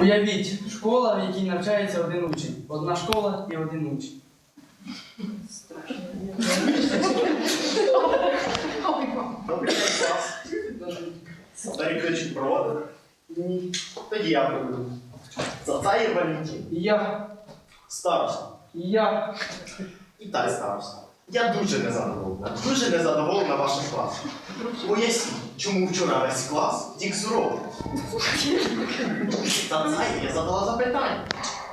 Уявіть, школа, в якій навчається один учень. Одна школа і один учень. Старий ключик проводив? Ні. Тоді я проведу. Цацаєв Валентин. Я, Староста. я. І так староста. Я дуже незадоволена. Дуже незадоволена вашим класом. Поясніть, чому вчора весь клас тік з уроку. Цацаєв, я задала запитання.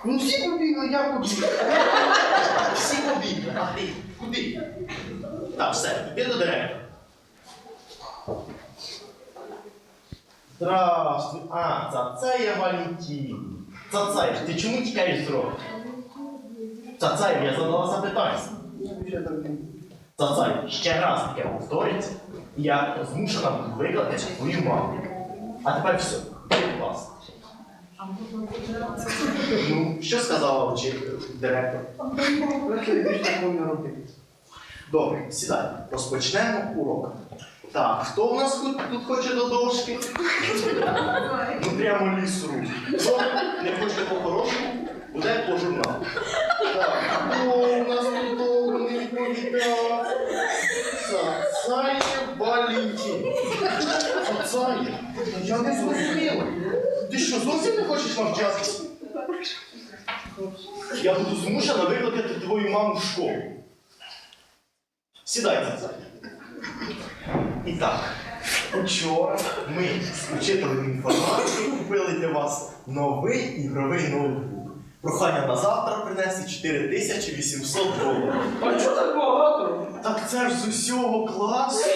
Ну всі побігли, я побігла. Всі побігли, а ти куди? Так, все, іди до директора. Здравствуй. А, Цацаєв Валентин. Цацаєв, ти чому тікаєш з уроку? Цацаєв, я задала запитання. Цацаєв, ще раз таке повториться, і я змушена буду викликати твою маму. А тепер все, будь ласка. Ну, що сказала директор? Добре, сідай. Розпочнемо урок. Так, хто у нас тут, тут хоче до дошки? Ну прямо ліс рук. Хто не хоче по-хорошому, буде по журналу. Цацаєв Валентин. Цацаєв? Я не зрозуміла. Ти що, зовсім не хочеш навчатися? Я буду змушена викликати твою маму в школу. Сідай, Цацаєв. І так, вчора ми з учителем інформатики купили для вас новий ігровий ноутбук. Прохання на завтра принести 4800 доларів. А чого це ж з усього класу.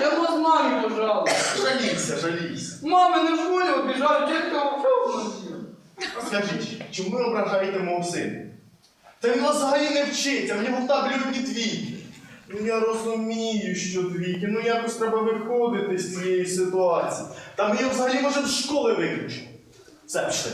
Я вас мамі пожалуй. Жалійся, жалійся. Мами на школі обіжають, дітка вовчок Скажіть, чому ви ображаєте мого сина? Та він взагалі не вчиться, в нього в таблі одні двійки. Ну я розумію, що двійки, ну якось треба виходити з цієї ситуації. Та ми його взагалі може з школи виключимо. Все, пішли.